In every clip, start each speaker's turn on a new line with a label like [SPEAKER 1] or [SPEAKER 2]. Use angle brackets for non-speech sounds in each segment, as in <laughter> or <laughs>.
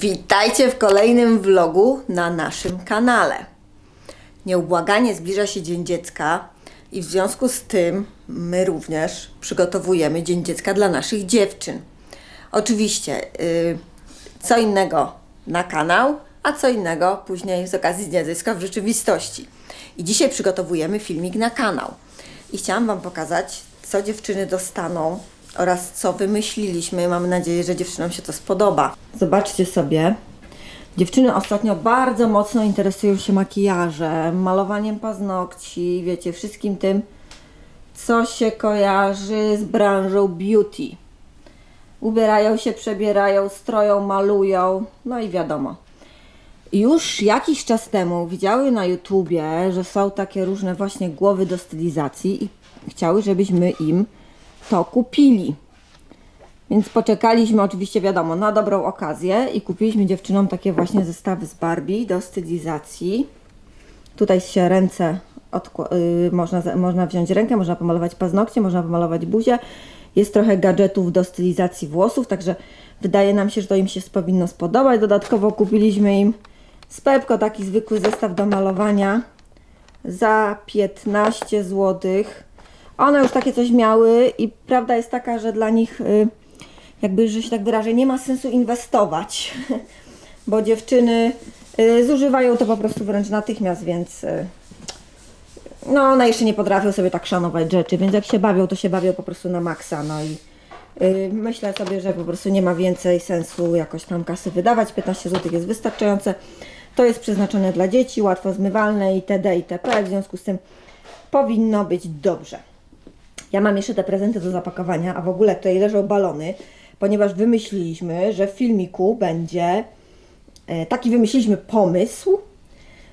[SPEAKER 1] Witajcie w kolejnym vlogu na naszym kanale. Nieubłaganie zbliża się Dzień Dziecka i w związku z tym my również przygotowujemy Dzień Dziecka dla naszych dziewczyn. Oczywiście, yy, co innego na kanał, a co innego później z okazji Dnia Dziecka w rzeczywistości. I dzisiaj przygotowujemy filmik na kanał. I chciałam Wam pokazać, co dziewczyny dostaną oraz co wymyśliliśmy. Mam nadzieję, że dziewczynom się to spodoba. Zobaczcie sobie. Dziewczyny ostatnio bardzo mocno interesują się makijażem, malowaniem paznokci, wiecie, wszystkim tym, co się kojarzy z branżą beauty. Ubierają się, przebierają, stroją, malują, no i wiadomo. Już jakiś czas temu widziały na YouTubie, że są takie różne właśnie głowy do stylizacji i chciały, żebyśmy im to kupili. Więc poczekaliśmy oczywiście, wiadomo, na dobrą okazję i kupiliśmy dziewczynom takie właśnie zestawy z Barbie do stylizacji. Tutaj się ręce, odkła- y, można, można wziąć rękę, można pomalować paznokcie, można pomalować buzię. Jest trochę gadżetów do stylizacji włosów, także wydaje nam się, że to im się powinno spodobać. Dodatkowo kupiliśmy im z Pepko taki zwykły zestaw do malowania za 15 zł. One już takie coś miały i prawda jest taka, że dla nich, y, jakby, że się tak wyrażę, nie ma sensu inwestować, <laughs> bo dziewczyny y, zużywają to po prostu wręcz natychmiast, więc y, no one jeszcze nie potrafią sobie tak szanować rzeczy, więc jak się bawią, to się bawią po prostu na maksa, no i myślę sobie, że po prostu nie ma więcej sensu jakoś tam kasy wydawać, 15 zł jest wystarczające. To jest przeznaczone dla dzieci, łatwo zmywalne itd. itp. W związku z tym powinno być dobrze. Ja mam jeszcze te prezenty do zapakowania, a w ogóle tutaj leżą balony, ponieważ wymyśliliśmy, że w filmiku będzie e, taki wymyśliliśmy pomysł,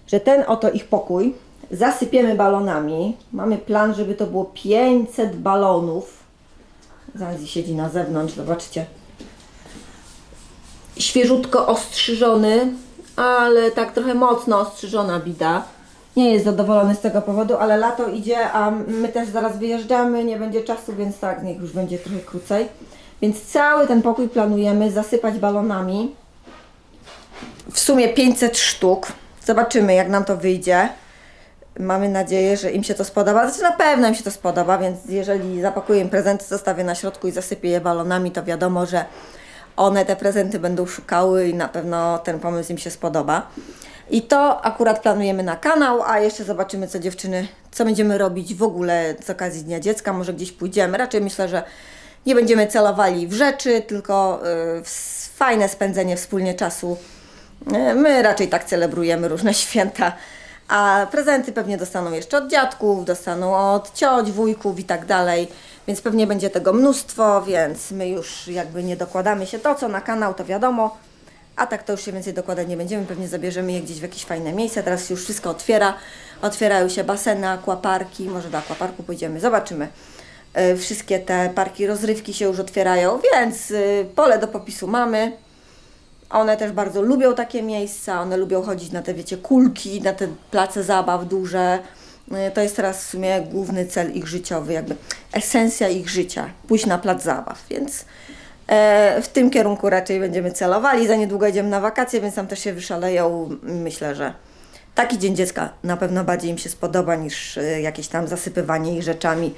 [SPEAKER 1] że ten oto ich pokój zasypiemy balonami. Mamy plan, żeby to było 500 balonów. Zanzi siedzi na zewnątrz, zobaczcie. Świeżutko ostrzyżony, ale tak trochę mocno ostrzyżona bida. Nie jest zadowolony z tego powodu, ale lato idzie, a my też zaraz wyjeżdżamy, nie będzie czasu, więc tak, niech już będzie trochę krócej. Więc cały ten pokój planujemy zasypać balonami. W sumie 500 sztuk. Zobaczymy, jak nam to wyjdzie. Mamy nadzieję, że im się to spodoba. Znaczy na pewno im się to spodoba, więc jeżeli zapakuję im prezenty, zostawię na środku i zasypię je balonami, to wiadomo, że one te prezenty będą szukały i na pewno ten pomysł im się spodoba. I to akurat planujemy na kanał, a jeszcze zobaczymy, co dziewczyny, co będziemy robić w ogóle z okazji Dnia Dziecka. Może gdzieś pójdziemy. Raczej myślę, że nie będziemy celowali w rzeczy, tylko y, w fajne spędzenie wspólnie czasu. Y, My raczej tak celebrujemy różne <laughs> święta. A prezenty pewnie dostaną jeszcze od dziadków, dostaną od cioć, wujków i tak dalej. Więc pewnie będzie tego mnóstwo, więc my już jakby nie dokładamy się to, co na kanał, to wiadomo. A tak to już się więcej dokładać nie będziemy, pewnie zabierzemy je gdzieś w jakieś fajne miejsce. Teraz już wszystko otwiera. Otwierają się baseny, akwaparki, może do akwaparku pójdziemy, zobaczymy. E, Wszystkie te parki rozrywki się już otwierają, więc y, pole do popisu mamy. One też bardzo lubią takie miejsca, one lubią chodzić na te, wiecie, kulki, na te place zabaw duże. Y, To jest teraz w sumie główny cel ich życiowy, jakby esencja ich życia, pójść na plac zabaw, więc e, w tym kierunku raczej będziemy celowali. Za niedługo idziemy na wakacje, więc tam też się wyszaleją. Myślę, że taki Dzień Dziecka na pewno bardziej im się spodoba niż y, jakieś tam zasypywanie ich rzeczami,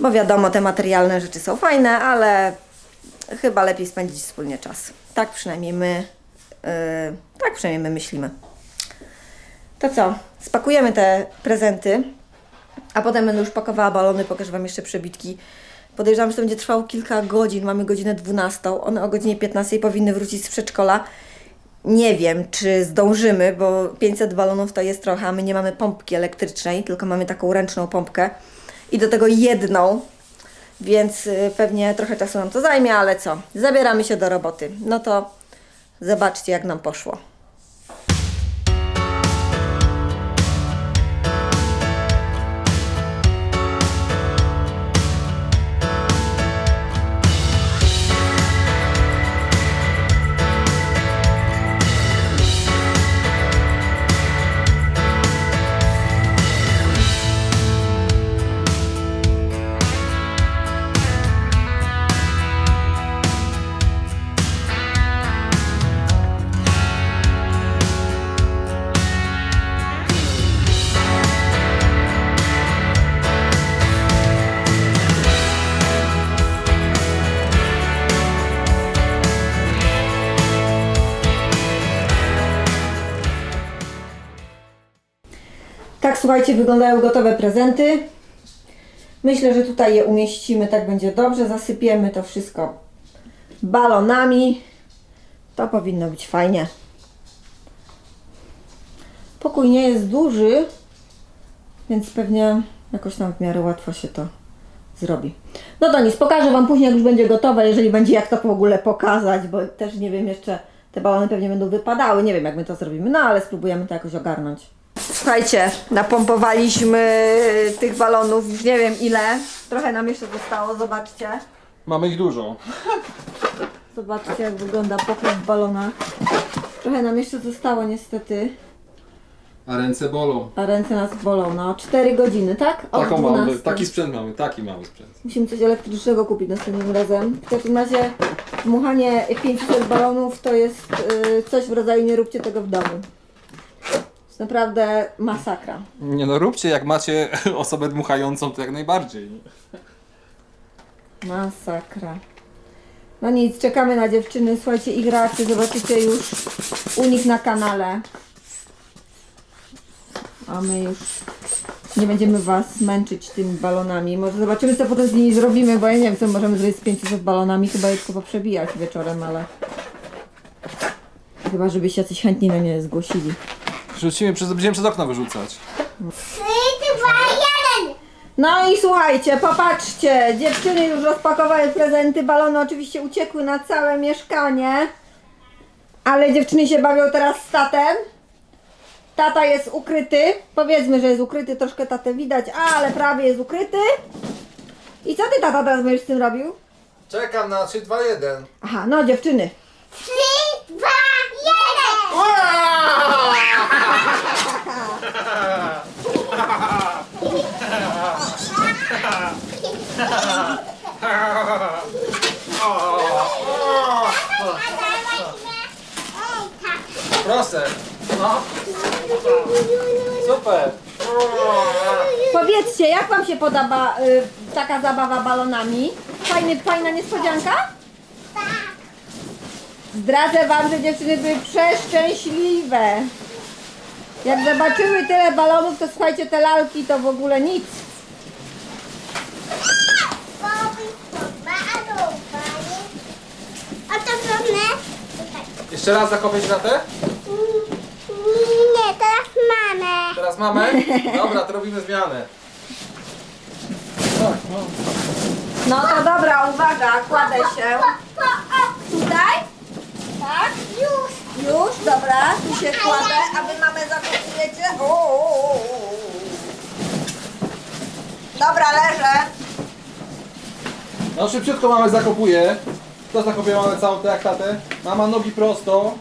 [SPEAKER 1] bo wiadomo, te materialne rzeczy są fajne, ale chyba lepiej spędzić wspólnie czas. Tak przynajmniej my, yy, tak przynajmniej my myślimy. To co? Spakujemy te prezenty, a potem będę już pakowała balony, pokażę Wam jeszcze przebitki. Podejrzewam, że to będzie trwało kilka godzin. Mamy godzinę 12. One o godzinie 15 powinny wrócić z przedszkola. Nie wiem, czy zdążymy, bo 500 balonów to jest trochę, a my nie mamy pompki elektrycznej, tylko mamy taką ręczną pompkę. I do tego jedną, więc y, pewnie trochę czasu nam to zajmie, ale co? Zabieramy się do roboty. No to zobaczcie, jak nam poszło. Tak, słuchajcie, wyglądają gotowe prezenty. Myślę, że tutaj je umieścimy, tak będzie dobrze. Zasypiemy to wszystko balonami. To powinno być fajnie. Pokój nie jest duży, więc pewnie jakoś tam w miarę łatwo się to zrobi. No to nic, pokażę Wam później, jak już będzie gotowe, jeżeli będzie jak to w ogóle pokazać, bo też nie wiem jeszcze, te balony pewnie będą wypadały, nie wiem jak my to zrobimy, no ale spróbujemy to jakoś ogarnąć. Słuchajcie, napompowaliśmy tych balonów, już nie wiem ile, trochę nam jeszcze zostało, zobaczcie.
[SPEAKER 2] Mamy ich dużo.
[SPEAKER 1] Zobaczcie jak wygląda pokój w balonach. Trochę nam jeszcze zostało niestety,
[SPEAKER 2] A ręce bolą.
[SPEAKER 1] a ręce nas bolą, no 4 godziny, tak? Od
[SPEAKER 2] Taką mamy,
[SPEAKER 1] 12.
[SPEAKER 2] taki sprzęt mamy, taki mały sprzęt.
[SPEAKER 1] Musimy coś elektrycznego kupić następnym razem. W każdym razie dmuchanie 500 balonów to jest y, coś w rodzaju nie róbcie tego w domu. Naprawdę masakra.
[SPEAKER 2] Nie no, róbcie jak macie <laughs> osobę dmuchającą, to jak najbardziej.
[SPEAKER 1] Masakra. No nic, czekamy na dziewczyny. Słuchajcie, ich reakcje zobaczycie już u nich na kanale. A my już nie będziemy Was męczyć tymi balonami. Może zobaczymy, co potem z nimi zrobimy, bo ja nie wiem, co możemy zrobić z 500 balonami. Chyba je tylko poprzebijać wieczorem, ale... Chyba, żeby się jacyś chętni na nie zgłosili.
[SPEAKER 2] Rzucimy, przez, będziemy przez okno wyrzucać.
[SPEAKER 3] Trzy, dwa, jeden!
[SPEAKER 1] No i słuchajcie, popatrzcie, dziewczyny już rozpakowały prezenty, balony oczywiście uciekły na całe mieszkanie, ale dziewczyny się bawią teraz z tatem. Tata jest ukryty, powiedzmy, że jest ukryty, troszkę tatę widać, ale prawie jest ukryty. I co ty tata teraz będziesz z tym robił?
[SPEAKER 2] Czekam na 3, 2, 1.
[SPEAKER 1] Aha, no dziewczyny.
[SPEAKER 3] Trzy, dwa, jeden!
[SPEAKER 1] Powiedzcie, jak wam się podoba y, taka zabawa balonami? Fajny, fajna niespodzianka? Zdradzę wam, że dziewczyny były przeszczęśliwe. Jak zobaczyły tyle balonów, to słuchajcie, te lalki to w ogóle nic.
[SPEAKER 3] A to trudne?
[SPEAKER 2] Jeszcze raz zakopieć na te?
[SPEAKER 3] Nie, teraz mamy.
[SPEAKER 2] Teraz mamy? Dobra, to robimy zmianę. No.
[SPEAKER 1] To dobra, uwaga, kładę się. Tutaj? Tak?
[SPEAKER 3] Już.
[SPEAKER 1] Już, dobra, tu się kładę, a wy mamy zakopujecie. O, o, o, o. Dobra, leżę.
[SPEAKER 2] No szybciutko mamy zakopuje. To zakopuje mamy całą tę jak tatę. Mama nogi prosto.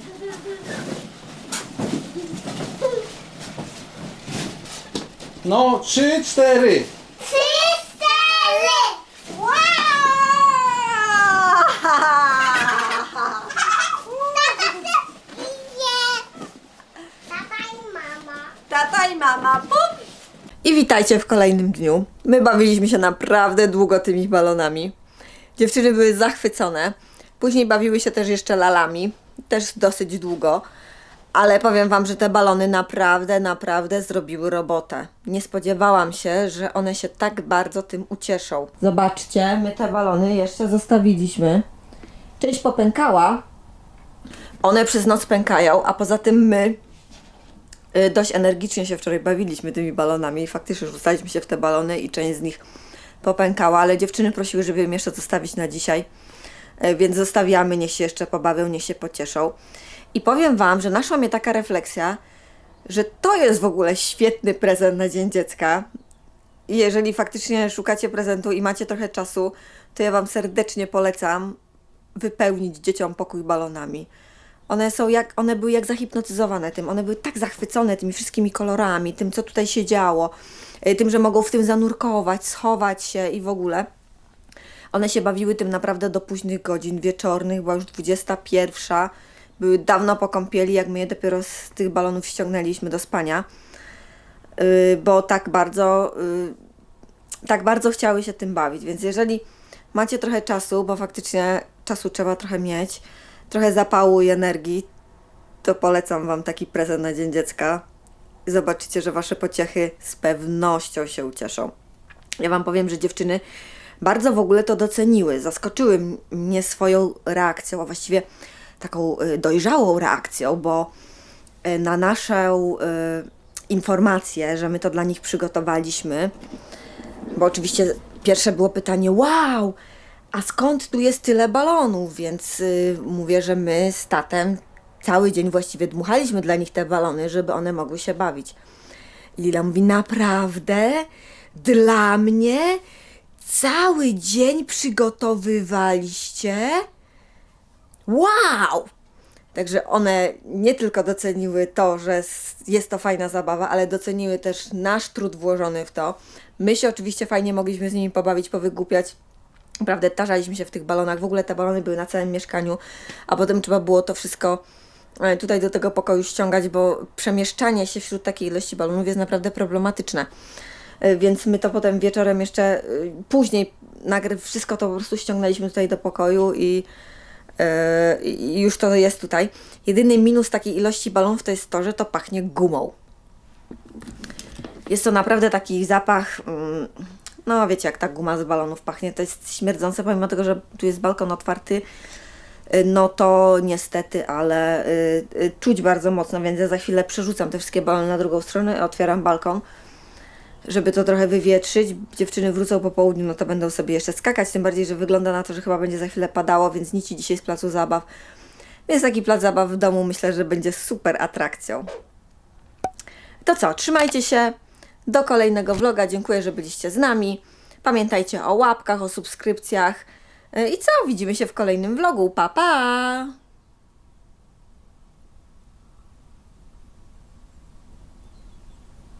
[SPEAKER 2] No. Trzy, cztery.
[SPEAKER 3] Wow! Tata, ty idzie. Tata i mama.
[SPEAKER 1] Tata i mama, pup! I witajcie w kolejnym dniu. My bawiliśmy się naprawdę długo tymi balonami. Dziewczyny były zachwycone. Później bawiły się też jeszcze lalami, też dosyć długo. Ale powiem Wam, że te balony naprawdę, naprawdę zrobiły robotę. Nie spodziewałam się, że one się tak bardzo tym ucieszą. Zobaczcie, my te balony jeszcze zostawiliśmy. Część popękała. One przez noc pękają, a poza tym my dość energicznie się wczoraj bawiliśmy tymi balonami i faktycznie rzucaliśmy się w te balony i część z nich popękała, ale dziewczyny prosiły, żeby im jeszcze zostawić na dzisiaj, Y, więc zostawiamy, niech się jeszcze pobawią, niech się pocieszą. I powiem Wam, że naszła mnie taka refleksja, że to jest w ogóle świetny prezent na Dzień Dziecka. Jeżeli faktycznie szukacie prezentu i macie trochę czasu, to ja Wam serdecznie polecam wypełnić dzieciom pokój balonami. One są jak, one były jak zahipnotyzowane tym, one były tak zachwycone tymi wszystkimi kolorami, tym co tutaj się działo, y, tym, że mogą w tym zanurkować, schować się i w ogóle. One się bawiły tym naprawdę do późnych godzin wieczornych, była już 21. Były dawno po kąpieli, jak my je dopiero z tych balonów ściągnęliśmy do spania, Yy, bo tak bardzo, yy, tak bardzo chciały się tym bawić. Więc jeżeli macie trochę czasu, bo faktycznie czasu trzeba trochę mieć, trochę zapału i energii, to polecam Wam taki prezent na Dzień Dziecka. zobaczycie, że Wasze pociechy z pewnością się ucieszą. Ja Wam powiem, że dziewczyny bardzo w ogóle to doceniły, zaskoczyły mnie swoją reakcją, a właściwie taką y, dojrzałą reakcją, bo y, na naszą y, informację, że my to dla nich przygotowaliśmy, bo oczywiście pierwsze było pytanie, wow, a skąd tu jest tyle balonów? Więc y, mówię, że my z tatem cały dzień właściwie dmuchaliśmy dla nich te balony, żeby one mogły się bawić. Lila mówi, naprawdę? Dla mnie? Cały dzień przygotowywaliście? Wow! Także one nie tylko doceniły to, że jest to fajna zabawa, ale doceniły też nasz trud włożony w to. My się oczywiście fajnie mogliśmy z nimi pobawić, powygłupiać. Naprawdę tarzaliśmy się w tych balonach. W ogóle te balony były na całym mieszkaniu, a potem trzeba było to wszystko e, tutaj do tego pokoju ściągać, bo przemieszczanie się wśród takiej ilości balonów jest naprawdę problematyczne. E, Więc my to potem wieczorem jeszcze y, później nagry wszystko to po prostu ściągnęliśmy tutaj do pokoju i e, i już to jest tutaj. Jedyny minus takiej ilości balonów to jest to, że to pachnie gumą. Jest to naprawdę taki zapach, mm, no wiecie jak ta guma z balonów pachnie, to jest śmierdzące, pomimo tego, że tu jest balkon otwarty, y, no to niestety, ale y, y, czuć bardzo mocno, więc ja za chwilę przerzucam te wszystkie balony na drugą stronę, otwieram balkon, żeby to trochę wywietrzyć. Dziewczyny wrócą po południu, no to będą sobie jeszcze skakać, tym bardziej, że wygląda na to, że chyba będzie za chwilę padało, więc nic ci dzisiaj z placu zabaw. Więc taki plac zabaw w domu myślę, że będzie super atrakcją. To co, trzymajcie się. Do kolejnego vloga. Dziękuję, że byliście z nami. Pamiętajcie o łapkach, o subskrypcjach. Y, I co? Widzimy się w kolejnym vlogu. Pa, pa!